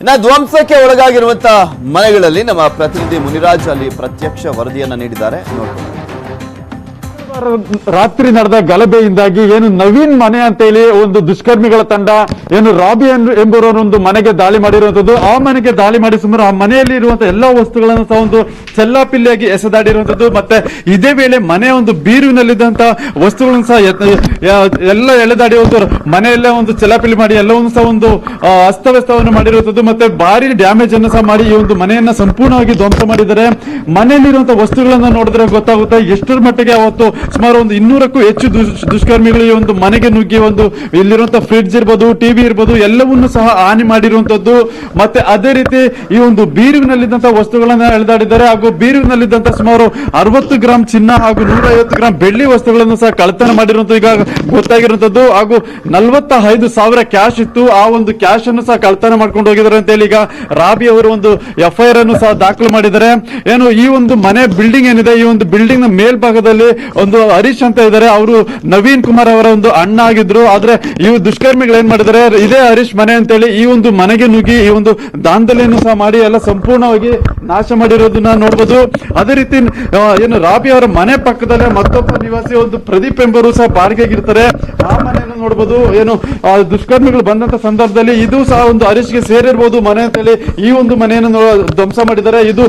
ಇನ್ನ ಧ್ವಂಸಕ್ಕೆ ಒಳಗಾಗಿರುವಂತಹ ಮನೆಗಳಲ್ಲಿ ನಮ್ಮ ಪ್ರತಿನಿಧಿ ಮುನಿರಾಜ್ ಅಲ್ಲಿ ಪ್ರತ್ಯಕ್ಷ ವರದಿಯನ್ನ ನೀಡಿದ್ದಾರೆ. ನೋಡ್ಕೊಂಡು ರಾತ್ರಿ ನಡೆದ ಗಲಭೆಯಿಂದಾಗಿ ಏನು ನವೀನ್ ಮನೆ ಅಂತ ಹೇಳಿ ಒಂದು ದುಷ್ಕರ್ಮಿಗಳ ತಂಡ, ಏನು ರಾಬಿ ಎಂಬುವವರು ಒಂದು ಮನೆಗೆ ದಾಳಿ ಮಾಡಿರುವಂತದ್ದು ಆ ಮನೆಗೆ ದಾಳಿ ಮಾಡಿ ಸುಮಾರು ಆ ಮನೆಯಲ್ಲಿ ಇರುವಂತಹ ಎಲ್ಲಾ ವಸ್ತುಗಳನ್ನು ಸಹ ಒಂದು ಚೆಲ್ಲಾಪಿಲ್ಲಿಯಾಗಿ ಎಸೆದಾಡಿರುವಂತದ್ದು ಮತ್ತೆ ಇದೇ ವೇಳೆ ಮನೆಯ ಒಂದು ಬೀರುವಿನಲ್ಲಿದ್ದಂತಹ ವಸ್ತುಗಳನ್ನು ಸಹ ಎಲ್ಲ ಎಳೆದಾಡಿ ಒಂದು ಮನೆಯಲ್ಲೇ ಒಂದು ಚೆಲ್ಲಾಪಿಲ್ಲಿ ಮಾಡಿ ಎಲ್ಲವನ್ನು ಸಹ ಒಂದು ಅಸ್ತವ್ಯಸ್ತವನ್ನು ಮಾಡಿರುವಂತದ್ದು ಮತ್ತೆ ಭಾರಿ ಡ್ಯಾಮೇಜ್ ಅನ್ನು ಸಹ ಮಾಡಿ ಈ ಒಂದು ಮನೆಯನ್ನ ಸಂಪೂರ್ಣವಾಗಿ ಧ್ವಂಸ ಮಾಡಿದರೆ ಮನೆಯಲ್ಲಿರುವಂತಹ ವಸ್ತುಗಳನ್ನು ನೋಡಿದ್ರೆ ಗೊತ್ತಾಗುತ್ತೆ ಎಷ್ಟರ ಮಟ್ಟಿಗೆ ಅವತ್ತು ಸುಮಾರು ಒಂದು ಇನ್ನೂರಕ್ಕೂ ಹೆಚ್ಚು ದುಷ್- ದುಷ್ಕರ್ಮಿಗಳು ಈ ಒಂದು ಮನೆಗೆ ನುಗ್ಗಿ ಒಂದು ಇಲ್ಲಿರುವಂತಹ ಫ್ರಿಡ್ಜ್ ಇರ್ಬೋದು ಟಿವಿ ಇರ್ಬೋದು, ಎಲ್ಲವನ್ನೂ ಸಹ ಹಾನಿ ಮಾಡಿರುವಂತದ್ದು ಮತ್ತೆ ಅದೇ ರೀತಿ ಈ ಒಂದು ಬೀರುವಿನಲ್ಲಿದ್ದಂತಹ ವಸ್ತುಗಳನ್ನ ಎಳೆದಾಡಿದ್ದಾರೆ. ಹಾಗೂ ಬೀರುವಿನಲ್ಲಿದ್ದಂತಹ ಸುಮಾರು ಅರವತ್ತು ಗ್ರಾಂ ಚಿನ್ನ ಹಾಗೂ ನೂರ ಐವತ್ತು ಗ್ರಾಂ ಬೆಳ್ಳಿ ವಸ್ತುಗಳನ್ನು ಸಹ ಕಳ್ಳತನ ಮಾಡಿರುವಂತ ಈಗ ಗೊತ್ತಾಗಿರುವಂತದ್ದು ಹಾಗೂ ನಲವತ್ತ ಐದು ಸಾವಿರ ಕ್ಯಾಶ್ ಇತ್ತು. ಆ ಒಂದು ಕ್ಯಾಶ್ ಅನ್ನು ಸಹ ಕಳ್ಳತನ ಮಾಡ್ಕೊಂಡು ಹೋಗಿದ್ದಾರೆ ಅಂತ ಹೇಳಿ ಈಗ ರಾಬಿ ಅವರು ಒಂದು ಎಫ್ಐಆರ್ ಅನ್ನು ಸಹ ದಾಖಲು ಮಾಡಿದ್ದಾರೆ. ಏನು ಈ ಒಂದು ಮನೆ ಬಿಲ್ಡಿಂಗ್ ಏನಿದೆ? ಈ ಒಂದು ಬಿಲ್ಡಿಂಗ್ನ ಮೇಲ್ಭಾಗದಲ್ಲಿ ಒಂದು ಹರೀಶ್ ಅಂತ ಇದ್ದಾರೆ. ಅವರು ನವೀನ್ ಕುಮಾರ್ ಅವರ ಒಂದು ಅಣ್ಣ ಆಗಿದ್ರು ಆದ್ರೆ ಈ ದುಷ್ಕರ್ಮಿಗಳು ಏನ್ ಮಾಡಿದ್ದಾರೆ? ಇದೇ ಹರೀಶ್ ಮನೆ ಅಂತೇಳಿ ಈ ಒಂದು ಮನೆಗೆ ನುಗ್ಗಿ, ಈ ಒಂದು ದಾಂಧಲೆಯನ್ನು ಸಹ ಮಾಡಿ ಎಲ್ಲ ಸಂಪೂರ್ಣವಾಗಿ ನಾಶ ಮಾಡಿರೋದನ್ನ ನೋಡ್ಬೋದು. ಅದೇ ರೀತಿ ಏನು ರಾಬಿ ಅವರ ಮನೆ ಪಕ್ಕದಲ್ಲೇ ಮತ್ತೊಬ್ಬ ನಿವಾಸಿ ಒಂದು ಪ್ರದೀಪ್ ಎಂಬರು ಸಹ ಬಾಡಿಗೆಗಿರ್ತಾರೆ ಆ ಮನೆಯನ್ನು ನೋಡ್ಬೋದು. ಏನು ದುಷ್ಕರ್ಮಿಗಳು ಬಂದಂತ ಸಂದರ್ಭದಲ್ಲಿ ಇದು ಸಹ ಒಂದು ಹರೀಶ್ಗೆ ಸೇರಿರ್ಬೋದು ಮನೆ ಅಂತೇಳಿ ಈ ಒಂದು ಮನೆಯನ್ನು ಧ್ವಂಸ ಮಾಡಿದ್ದಾರೆ. ಇದು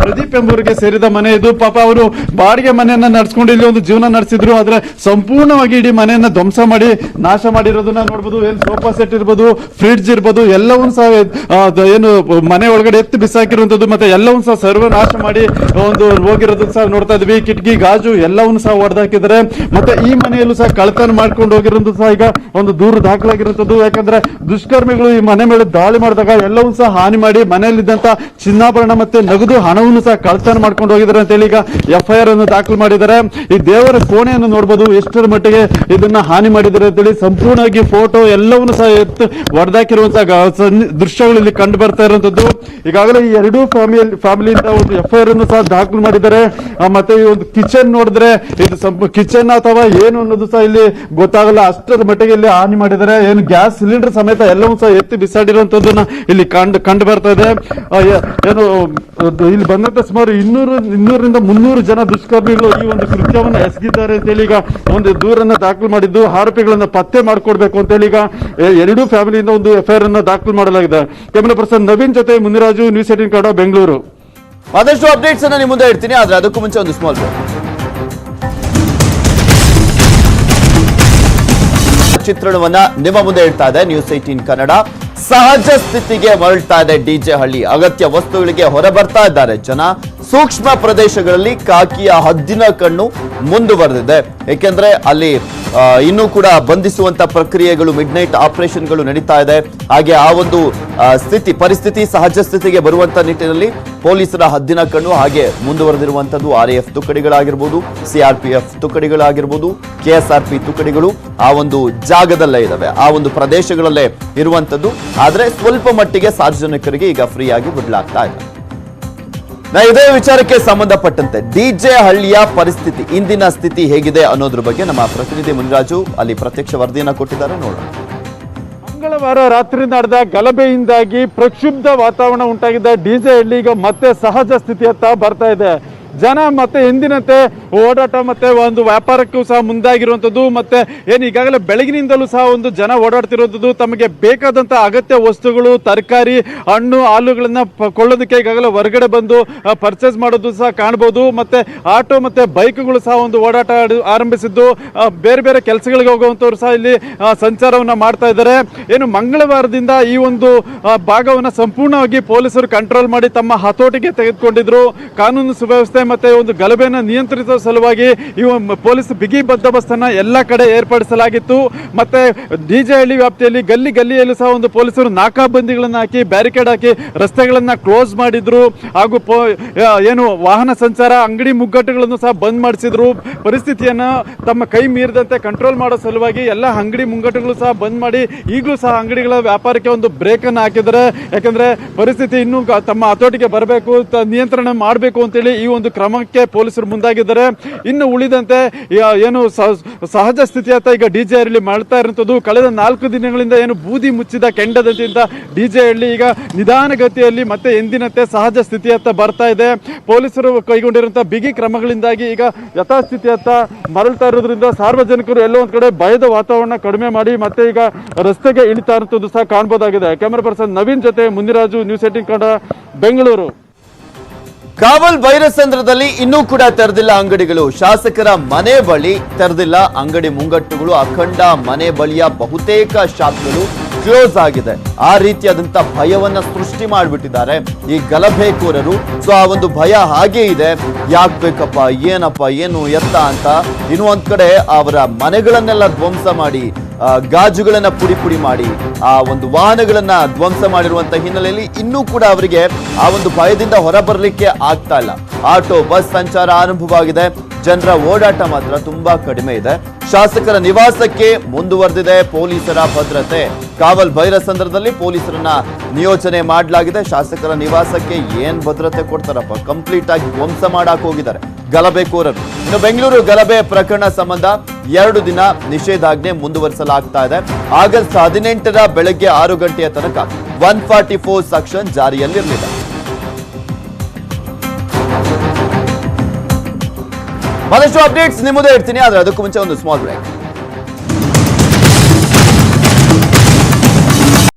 ಪ್ರದೀಪ್ ಎಂಬುವರಿಗೆ ಸೇರಿದ ಮನೆ ಇದು. ಪಾಪ ಅವರು ಬಾಡಿಗೆ ಮನೆಯನ್ನ ನಡ್ಸ್ಕೊಂಡು ಇಲ್ಲಿ ಒಂದು ಜೀವನ ನಡೆಸಿದ್ರು. ಆದ್ರೆ ಸಂಪೂರ್ಣವಾಗಿ ಇಡೀ ಮನೆಯನ್ನ ಧ್ವಂಸ ಮಾಡಿ ನಾಶ ಮಾಡಿರೋದನ್ನ ನೋಡ್ಬೋದು. ಏನು ಸೋಫಾ ಸೆಟ್ ಇರ್ಬೋದು, ಫ್ರಿಡ್ಜ್ ಇರ್ಬೋದು, ಎಲ್ಲವನ್ನೂ ಸಹ ಏನು, ಮನೆ ಒಳಗಡೆ ಎತ್ತು ಬಿಸಾಕಿರುವಂತದ್ದು ಮತ್ತೆ ಎಲ್ಲವನ್ನೂ ಸಹ ಸರ್ವನಾಶ ಮಾಡಿ, ಒಂದು ಹೋಗಿರೋದನ್ನ ಸಹ ನೋಡ್ತಾ ಇದ್ವಿ. ಕಿಟಕಿ, ಗಾಜು ಎಲ್ಲವನ್ನೂ ಸಹ ಹೊಡೆದಾಕಿದ್ದಾರೆ ಮತ್ತೆ ಈ ಮನೆಯಲ್ಲೂ ಸಹ ಕಳತನ ಮಾಡ್ಕೊಂಡು ಹೋಗಿರೋದು ಸಹ ಈಗ ಒಂದು ದೂರು ದಾಖಲಾಗಿರುವಂತದ್ದು. ಯಾಕಂದ್ರೆ ದುಷ್ಕರ್ಮಿಗಳು ಈ ಮನೆ ಮೇಲೆ ದಾಳಿ ಮಾಡಿದಾಗ ಎಲ್ಲವನ್ನೂ ಸಹ ಹಾನಿ ಮಾಡಿ ಮನೆಯಲ್ಲಿದ್ದಂತ ಚಿನ್ನಾಭರಣ ಮತ್ತೆ ನಗದು ಹಣವನ್ನು ಸಹ ಕಳ್ತನ ಮಾಡ್ಕೊಂಡು ಹೋಗಿದ್ದಾರೆ ಅಂತ ಹೇಳಿ ಈಗ ಎಫ್ಐಆರ್ ಅನ್ನು ದಾಖಲು ಮಾಡಿದ್ದಾರೆ. ಈ ದೇವರ ಕೋಣೆಯನ್ನು ನೋಡಬಹುದು ಎಷ್ಟರ ಮಟ್ಟಿಗೆ ಇದನ್ನ ಹಾನಿ ಮಾಡಿದ್ದಾರೆ ಅಂತೇಳಿ ಸಂಪೂರ್ಣವಾಗಿ ಫೋಟೋ ಎಲ್ಲವನ್ನು ಸಹ ಎತ್ತು ಸನ್ನಿ- ದೃಶ್ಯಗಳು ಇಲ್ಲಿ ಕಂಡು ಬರ್ತಾ ಇರುವಂತದ್ದು. ಈಗಾಗಲೇ ಈ ಎರಡೂ ಫ್ಯಾಮಿಲಿ ಫ್ಯಾಮಿಲಿಯಿಂದ ಒಂದು ಎಫ್ಐಆರ್ ಅನ್ನು ಸಹ ದಾಖಲು ಮಾಡಿದ್ದಾರೆ. ಮತ್ತೆ ಈ ಒಂದು ಕಿಚನ್ ನೋಡಿದ್ರೆ ಇದು ಕಿಚನ್ ಅಥವಾ ಏನು ಅನ್ನೋದು ಸಹ ಇಲ್ಲಿ ಗೊತ್ತಾಗಲ್ಲ. ಅಷ್ಟರ ಮಟ್ಟಿಗೆ ಇಲ್ಲಿ ಹಾನಿ ಮಾಡಿದರೆ ಏನು ಗ್ಯಾಸ್ ಸಿಲಿಂಡರ್ ಸಮೇತ ಎಲ್ಲವೂ ಸಹ ಎತ್ತಿ ಬಿಸಾಡಿರುವಂತದ್ದನ್ನ ಇಲ್ಲಿ ಕಂಡು ಕಂಡು ಬರ್ತಾ ಇದೆ. ಏನು, ಇಲ್ಲಿ ಬಂದಂತ ಸುಮಾರು ಇನ್ನೂರು, ಇನ್ನೂರರಿಂದ ಮುನ್ನೂರು ಜನ ದುಷ್ಕರ್ಮಿಗಳು ಈ ಒಂದು ಕೃತ್ಯವನ್ನು ಎಸಗಿದ್ದಾರೆ ಅಂತೇಳಿ ಈಗ ಒಂದು ದೂರನ್ನ ದಾಖಲು ಮಾಡಿದ್ದು, ಆರೋಪಿಗಳನ್ನ ಪತ್ತೆ ಮಾಡ್ಕೊಡ್ಬೇಕು ಅಂತೇಳಿ ಈಗ ಎರಡೂ ಫ್ಯಾಮಿಲಿಯಿಂದ ಒಂದು ಎಫ್ ಐ ಅನ್ನು ಅನ್ನ ದಾಖಲು ಮಾಡಲಾಗಿದೆ. ಕ್ಯಾಮರಾ ಪರ್ಸನ್ ನವೀನ್ ಜೊತೆ ಮುನಿರಾಜು, ನ್ಯೂಸ್ ಏಟಿನ್ ಕಡ ಬೆಂಗಳೂರು. ಆದಷ್ಟು ಅಪ್ಡೇಟ್ಸ್ ಅನ್ನ ನಿಮ್ಮ ಮುಂದೆ ಇಡ್ತೀನಿ, ಆದ್ರೆ ಅದಕ್ಕೂ ಮುಂಚೆ ಒಂದು ಸ್ಮಾಲ್ ಚಿತ್ರಣವನ್ನ ನಿಮ್ಮ ಮುಂದೆ ಇಡ್ತಾ ಇದೆ. News eighteen Kannada. ಸಹಜ ಸ್ಥಿತಿಗೆ ಮರಳ್ತಾ ಇದೆ ಡಿಜೆ ಹಳ್ಳಿ. ಅಗತ್ಯ ವಸ್ತುಗಳಿಗೆ ಹೊರಬರ್ತಾ ಇದ್ದಾರೆ ಜನ. ಸೂಕ್ಷ್ಮ ಪ್ರದೇಶಗಳಲ್ಲಿ ಕಾಕಿಯ ಹದ್ದಿನ ಕಣ್ಣು ಮುಂದುವರೆದಿದೆ. ಏಕೆಂದ್ರೆ ಅಲ್ಲಿ ಇನ್ನೂ ಕೂಡ ಬಂಧಿಸುವಂತ ಪ್ರಕ್ರಿಯೆಗಳು ಮಿಡ್ ನೈಟ್ ಆಪರೇಷನ್ಗಳು ನಡೀತಾ ಇದೆ. ಹಾಗೆ ಆ ಒಂದು ಸ್ಥಿತಿ, ಪರಿಸ್ಥಿತಿ ಸಹಜ ಸ್ಥಿತಿಗೆ ಬರುವಂತ ನಿಟ್ಟಿನಲ್ಲಿ ಪೊಲೀಸರ ಹದ್ದಿನ ಕಣ್ಣು, ಹಾಗೆ ಮುಂದುವರೆದಿರುವಂತದ್ದು ಆರ್ ಎಫ್ ತುಕಡಿಗಳಾಗಿರ್ಬೋದು ಸಿಆರ್ಪಿಎಫ್ ತುಕಡಿಗಳಾಗಿರ್ಬೋದು ಕೆಎಸ್ಆರ್ಪಿ ತುಕಡಿಗಳು ಆ ಒಂದು ಜಾಗದಲ್ಲೇ ಇದಾವೆ ಆ ಒಂದು ಪ್ರದೇಶಗಳಲ್ಲೇ ಇರುವಂತದ್ದು. ಆದರೆ ಸ್ವಲ್ಪ ಮಟ್ಟಿಗೆ ಸಾರ್ವಜನಿಕರಿಗೆ ಈಗ ಫ್ರೀ ಆಗಿ ಬಿಡಲಾಗ್ತಾ ಇದೆ. ನಾ ಇದೇ ವಿಚಾರಕ್ಕೆ ಸಂಬಂಧಪಟ್ಟಂತೆ ಡಿಜೆ ಹಳ್ಳಿಯ ಪರಿಸ್ಥಿತಿ, ಇಂದಿನ ಸ್ಥಿತಿ ಹೇಗಿದೆ ಅನ್ನೋದ್ರ ಬಗ್ಗೆ ನಮ್ಮ ಪ್ರತಿನಿಧಿ ಮುನಿರಾಜು ಅಲ್ಲಿ ಪ್ರತ್ಯಕ್ಷ ವರದಿಯನ್ನ ಕೊಟ್ಟಿದ್ದಾರೆ, ನೋಡೋಣ. ಮಂಗಳವಾರ ರಾತ್ರಿ ನಡೆದ ಗಲಭೆಯಿಂದಾಗಿ ಪ್ರಕ್ಷುಬ್ಧ ವಾತಾವರಣ ಉಂಟಾಗಿದ್ದ ಡಿಜೆ ಹಳ್ಳಿ ಈಗ ಮತ್ತೆ ಸಹಜ ಸ್ಥಿತಿಯತ್ತ ಬರ್ತಾ ಇದೆ. ಜನ ಮತ್ತೆ ಎಂದಿನಂತೆ ಓಡಾಟ ಮತ್ತೆ ಒಂದು ವ್ಯಾಪಾರಕ್ಕೂ ಸಹ ಮುಂದಾಗಿರುವಂಥದ್ದು ಮತ್ತೆ ಏನು ಈಗಾಗಲೇ ಬೆಳಗಿನಿಂದಲೂ ಸಹ ಒಂದು ಜನ ಓಡಾಡ್ತಿರುವಂಥದ್ದು. ತಮಗೆ ಬೇಕಾದಂಥ ಅಗತ್ಯ ವಸ್ತುಗಳು, ತರಕಾರಿ, ಹಣ್ಣು, ಹಾಲುಗಳನ್ನ ಕೊಳ್ಳೋದಕ್ಕೆ ಈಗಾಗಲೇ ಹೊರಗಡೆ ಬಂದು ಪರ್ಚೇಸ್ ಮಾಡೋದು ಸಹ ಕಾಣ್ಬೋದು. ಮತ್ತೆ ಆಟೋ ಮತ್ತೆ ಬೈಕ್ಗಳು ಸಹ ಒಂದು ಓಡಾಟ ಆರಂಭಿಸಿದ್ದು. ಬೇರೆ ಬೇರೆ ಕೆಲಸಗಳಿಗೆ ಹೋಗುವಂಥವ್ರು ಸಹ ಇಲ್ಲಿ ಸಂಚಾರವನ್ನ ಮಾಡ್ತಾ ಇದ್ದಾರೆ. ಏನು ಮಂಗಳವಾರದಿಂದ ಈ ಒಂದು ಭಾಗವನ್ನ ಸಂಪೂರ್ಣವಾಗಿ ಪೊಲೀಸರು ಕಂಟ್ರೋಲ್ ಮಾಡಿ ತಮ್ಮ ಹತೋಟಿಗೆ ತೆಗೆದುಕೊಂಡಿದ್ರು. ಕಾನೂನು ಸುವ್ಯವಸ್ಥೆ ಮತ್ತೆ ಒಂದು ಗಲಭೆಯನ್ನು ನಿಯಂತ್ರಿಸುವ ಸಲುವಾಗಿ ಈ ಪೊಲೀಸ್ ಬಿಗಿ ಬಂದೋಬಸ್ತನ್ನ ಎಲ್ಲ ಕಡೆ ಏರ್ಪಡಿಸಲಾಗಿತ್ತು. ಮತ್ತೆ ಡಿಜೆ ಹಳ್ಳಿ ವ್ಯಾಪ್ತಿಯಲ್ಲಿ ಗಲ್ಲಿ ಗಲ್ಲಿಯಲ್ಲೂ ಸಹ ಒಂದು ಪೊಲೀಸರು ನಾಕಾಬಂದಿಗಳನ್ನ ಹಾಕಿ ಬ್ಯಾರಿಕೇಡ್ ಹಾಕಿ ರಸ್ತೆಗಳನ್ನ ಕ್ಲೋಸ್ ಮಾಡಿದ್ರು. ಹಾಗೂ ಏನು ವಾಹನ ಸಂಚಾರ, ಅಂಗಡಿ ಮುಗ್ಗಟ್ಟುಗಳನ್ನು ಸಹ ಬಂದ್ ಮಾಡಿಸಿದ್ರು. ಪರಿಸ್ಥಿತಿಯನ್ನ ತಮ್ಮ ಕೈ ಮೀರಿದಂತೆ ಕಂಟ್ರೋಲ್ ಮಾಡೋ ಸಲುವಾಗಿ ಎಲ್ಲ ಅಂಗಡಿ ಮುಂಗಟ್ಟುಗಳು ಸಹ ಬಂದ್ ಮಾಡಿ ಈಗಲೂ ಸಹ ಅಂಗಡಿಗಳ ವ್ಯಾಪಾರಕ್ಕೆ ಒಂದು ಬ್ರೇಕ್ ಅನ್ನು ಹಾಕಿದ್ರೆ ಯಾಕಂದ್ರೆ ಪರಿಸ್ಥಿತಿ ಇನ್ನೂ ತಮ್ಮ ಹತೋಟಿಗೆ ಬರಬೇಕು ನಿಯಂತ್ರಣ ಮಾಡಬೇಕು ಅಂತೇಳಿ ಈ ಒಂದು ಒಂದು ಕ್ರಮಕ್ಕೆ ಪೊಲೀಸರು ಮುಂದಾಗಿದ್ದಾರೆ. ಇನ್ನು ಉಳಿದಂತೆ ಏನು ಸಹ- ಸಹಜ ಸ್ಥಿತಿಯತ್ತ ಈಗ ಡಿ ಜೆ ಹಳ್ಳಿ ಮಾಡ್ತಾ ಇರುವಂಥದ್ದು. ಕಳೆದ ನಾಲ್ಕು ದಿನಗಳಿಂದ ಏನು ಬೂದಿ ಮುಚ್ಚಿದ ಕೆಂಡದಂತಿಂದ ಡಿ ಜೆ ಹಳ್ಳಿ ಈಗ ನಿಧಾನಗತಿಯಲ್ಲಿ ಮತ್ತೆ ಎಂದಿನಂತೆ ಸಹಜ ಸ್ಥಿತಿಯತ್ತ ಬರ್ತಾ ಇದೆ. ಪೊಲೀಸರು ಕೈಗೊಂಡಿರುವಂಥ ಬಿಗಿ ಕ್ರಮಗಳಿಂದಾಗಿ ಈಗ ಯಥಾಸ್ಥಿತಿಯತ್ತ ಮರಳ್ತಾ ಇರೋದ್ರಿಂದ ಸಾರ್ವಜನಿಕರು ಎಲ್ಲೋ ಒಂದು ಕಡೆ ಭಯದ ವಾತಾವರಣ ಕಡಿಮೆ ಮಾಡಿ ಮತ್ತೆ ಈಗ ರಸ್ತೆಗೆ ಇಳಿತಾ ಇರುವಂಥದ್ದು ಸಹ ಕಾಣ್ಬೋದಾಗಿದೆ. ಕ್ಯಾಮರಾ ಪರ್ಸನ್ ನವೀನ್ ಜೊತೆ ಮುನಿರಾಜು, ನ್ಯೂಸ್ ಏಟಿನ್ ಕನ್ನಡ, ಬೆಂಗಳೂರು. ಕಾವಲ್ ಬೈರಸಂದ್ರದಲ್ಲಿ ಇನ್ನೂ ಕೂಡ ತೆರೆದಿಲ್ಲ ಅಂಗಡಿಗಳು. ಶಾಸಕರ ಮನೆ ಬಳಿ ತೆರೆದಿಲ್ಲ ಅಂಗಡಿ ಮುಂಗಟ್ಟುಗಳು. ಅಖಂಡ ಮನೆ ಬಳಿಯ ಬಹುತೇಕ ಶಾಪ್ಗಳು ಕ್ಲೋಸ್ ಆಗಿದೆ. ಆ ರೀತಿಯಾದಂತ ಭಯವನ್ನ ಸೃಷ್ಟಿ ಮಾಡಿಬಿಟ್ಟಿದ್ದಾರೆ. ಈ ಗಲಭೆಕೋರರು. ಸೊ, ಆ ಒಂದು ಭಯ ಹಾಗೇ ಇದೆ. ಯಾಕೆ ಬೇಕಪ್ಪ? ಏನಪ್ಪ? ಏನು ಎತ್ತ ಅಂತ ಇನ್ನು ಒಂದ್ ಕಡೆ ಅವರ ಮನೆಗಳನ್ನೆಲ್ಲ ಧ್ವಂಸ ಮಾಡಿ ಗಾಜುಗಳನ್ನ ಪುಡಿ ಪುಡಿ ಮಾಡಿ, ಆ ಒಂದು ವಾಹನಗಳನ್ನ ಧ್ವಂಸ ಮಾಡಿರುವಂತ ಹಿನ್ನೆಲೆಯಲ್ಲಿ ಇನ್ನೂ ಕೂಡ ಅವರಿಗೆ ಆ ಒಂದು ಭಯದಿಂದ ಹೊರಬರಲಿಕ್ಕೆ ಆಗ್ತಾ ಇಲ್ಲ. ಆಟೋ, ಬಸ್ ಸಂಚಾರ ಆರಂಭವಾಗಿದೆ. ಜನರ ಓಡಾಟ ಮಾತ್ರ ತುಂಬಾ ಕಡಿಮೆ ಇದೆ. ಶಾಸಕರ ನಿವಾಸಕ್ಕೆ ಮುಂದುವರೆದಿದೆ ಪೊಲೀಸರ ಭದ್ರತೆ. ಕಾವಲ್ ಭೈರಸಂದ್ರದಲ್ಲಿ ಪೊಲೀಸರನ್ನ ನಿಯೋಜನೆ ಮಾಡಲಾಗಿದೆ. ಶಾಸಕರ ನಿವಾಸಕ್ಕೆ ಏನ್ ಭದ್ರತೆ ಕೊಡ್ತಾರಪ್ಪ? ಕಂಪ್ಲೀಟ್ ಆಗಿ ಧ್ವಂಸ ಮಾಡಾಕ್ ಹೋಗಿದ್ದಾರೆ. ಗಲಭೆಕೋರರು ಇನ್ನು ಬೆಂಗಳೂರು ಗಲಭೆ ಪ್ರಕರಣ ಸಂಬಂಧ ಎರಡು ದಿನ ನಿಷೇಧಾಜ್ಞೆ ಮುಂದುವರಿಸಲಾಗ್ತಾ ಇದೆ. ಆಗಸ್ಟ್ ಹದಿನೆಂಟರ ಬೆಳಗ್ಗೆ ಆರು ಗಂಟೆಯ ತನಕ ಒನ್ ಫಾರ್ಟಿ ಫೋರ್ ಸೆಕ್ಷನ್ ಜಾರಿಯಲ್ಲಿರಲಿದೆ. ಮತ್ತಷ್ಟು ಅಪ್ಡೇಟ್ಸ್ ನಿಮ್ಮದೇ ಇರ್ತೀನಿ, ಆದರೆ ಅದಕ್ಕೂ ಮುಂಚೆ ಒಂದು ಸ್ಮಾಲ್ ಬ್ರೇಕ್